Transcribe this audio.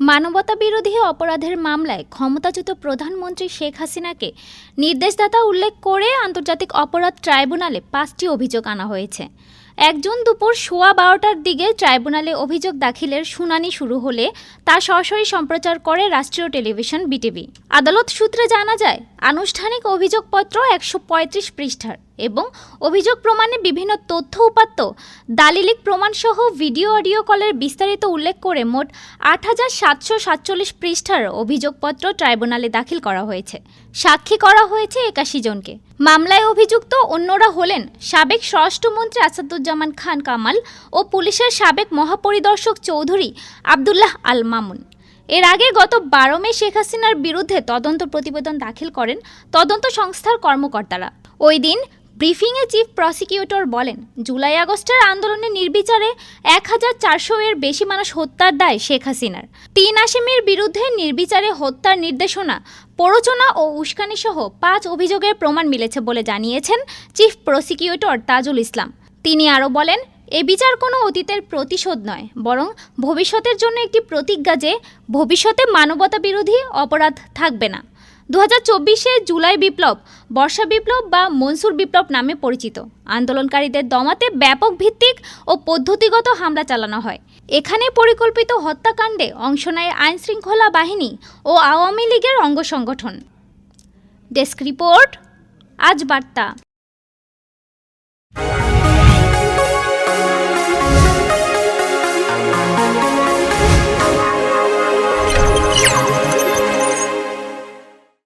মানবতা বিরোধী অপরাধের মামলায় ক্ষমতাচ্যুত প্রধানমন্ত্রী শেখ হাসিনাকে নির্দেশদাতা উল্লেখ করে আন্তর্জাতিক অপরাধ ট্রাইব্যুনালে পাঁচটি অভিযোগ আনা হয়েছে। একজন দুপুর সোয়া বারোটার দিকে ট্রাইব্যুনালে অভিযোগ দাখিলের শুনানি শুরু হলে তা সরাসরি সম্প্রচার করে রাষ্ট্রীয় টেলিভিশন বিটিভি। আদালত সূত্রে জানা যায়, আনুষ্ঠানিক অভিযোগপত্র একশো পঁয়ত্রিশ পৃষ্ঠার। এবং অভিযোগ প্রমাণে বিভিন্ন তথ্য উপাত্ত দালিলিক প্রমাণসহ ভিডিও অডিও কলের বিস্তারিত উল্লেখ করে মোট আট হাজার সাতশো সাতচল্লিশ পৃষ্ঠার অভিযোগপত্র ট্রাইব্যুনালে দাখিল করা হয়েছে। সাক্ষী করা হয়েছে একাশি জনকে। মামলায় অভিযুক্ত অন্যরা হলেন সাবেক স্বরাষ্ট্রমন্ত্রী আসাদুজ্জামান খান কামাল ও পুলিশের সাবেক মহাপরিদর্শক চৌধুরী আবদুল্লাহ আল মামুন। এর আগে গত বারো মে শেখ হাসিনার বিরুদ্ধে তদন্ত প্রতিবেদন দাখিল করেন তদন্ত সংস্থার কর্মকর্তারা। ওই দিন ব্রিফিংয়ে চিফ প্রসিকিউটর বলেন, জুলাই আগস্টের আন্দোলনে নির্বিচারে এক হাজার চারশো এর বেশি মানুষ হত্যার দায় শেখ হাসিনার। তিন আসামির বিরুদ্ধে নির্বিচারে হত্যার নির্দেশনা, প্ররোচনা ও উস্কানি সহ পাঁচ অভিযোগের প্রমাণ মিলেছে বলে জানিয়েছেন চিফ প্রসিকিউটর তাজুল ইসলাম। তিনি আরও বলেন, এ বিচার কোনো অতীতের প্রতিশোধ নয়, বরং ভবিষ্যতের জন্য একটি প্রতিজ্ঞা যে ভবিষ্যতে মানবতা বিরোধী অপরাধ থাকবে না। দু হাজার জুলাই বিপ্লব, বর্ষা বিপ্লব বা মনসুর বিপ্লব নামে পরিচিত। আন্দোলনকারীদের দমাতে ব্যাপক ভিত্তিক ও পদ্ধতিগত হামলা চালানো হয়। এখানে পরিকল্পিত হত্যাকাণ্ডে অংশ নেয় আইনশৃঙ্খলা বাহিনী ও আওয়ামী লীগের অঙ্গ সংগঠন। ডেস্ক রিপোর্ট, আজ বার্তা।